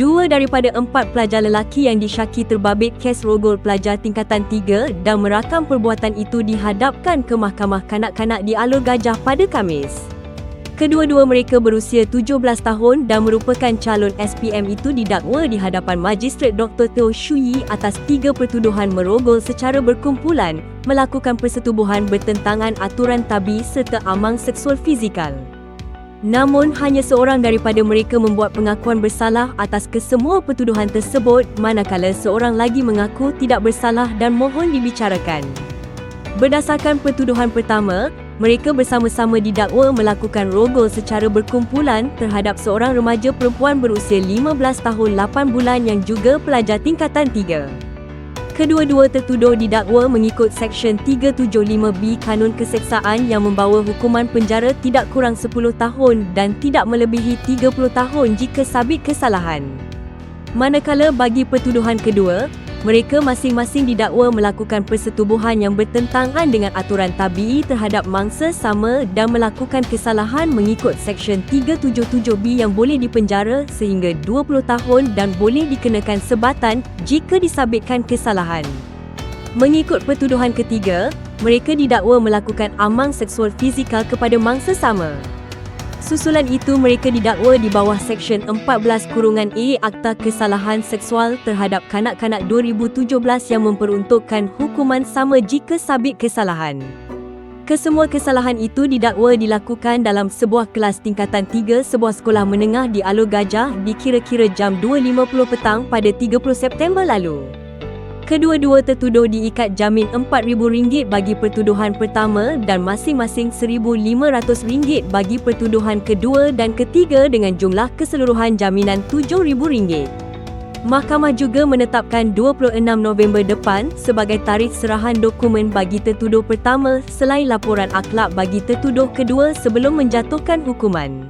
Dua daripada empat pelajar lelaki yang disyaki terbabit kes rogol pelajar tingkatan tiga dan merakam perbuatan itu dihadapkan ke Mahkamah Kanak-Kanak di Alur Gajah pada Khamis. Kedua-dua mereka berusia 17 tahun dan merupakan calon SPM itu didakwa di hadapan Magistrate Dr. Teo Shuyi atas tiga pertuduhan merogol secara berkumpulan, melakukan persetubuhan bertentangan aturan tabi serta amang seksual fizikal. Namun hanya seorang daripada mereka membuat pengakuan bersalah atas kesemua pertuduhan tersebut manakala seorang lagi mengaku tidak bersalah dan mohon dibicarakan. Berdasarkan pertuduhan pertama, mereka bersama-sama didakwa melakukan rogol secara berkumpulan terhadap seorang remaja perempuan berusia 15 tahun 8 bulan yang juga pelajar tingkatan 3. Kedua-dua tertuduh didakwa mengikut Seksyen 375B Kanun Keseksaan yang membawa hukuman penjara tidak kurang 10 tahun dan tidak melebihi 30 tahun jika sabit kesalahan. Manakala bagi pertuduhan kedua, mereka masing-masing didakwa melakukan persetubuhan yang bertentangan dengan aturan tabii terhadap mangsa sama dan melakukan kesalahan mengikut Seksyen 377B yang boleh dipenjara sehingga 20 tahun dan boleh dikenakan sebatan jika disabitkan kesalahan. Mengikut pertuduhan ketiga, mereka didakwa melakukan amang seksual fizikal kepada mangsa sama. Susulan itu mereka didakwa di bawah Seksyen 14 Kurungan A Akta Kesalahan Seksual terhadap Kanak-Kanak 2017 yang memperuntukkan hukuman sama jika sabit kesalahan. Kesemua kesalahan itu didakwa dilakukan dalam sebuah kelas tingkatan 3 sebuah sekolah menengah di Alor Gajah di kira-kira jam 2.50 petang pada 30 September lalu. Kedua-dua tertuduh diikat jamin RM4,000 bagi pertuduhan pertama dan masing-masing RM1,500 bagi pertuduhan kedua dan ketiga dengan jumlah keseluruhan jaminan RM7,000. Mahkamah juga menetapkan 26 November depan sebagai tarikh serahan dokumen bagi tertuduh pertama selain laporan akhlak bagi tertuduh kedua sebelum menjatuhkan hukuman.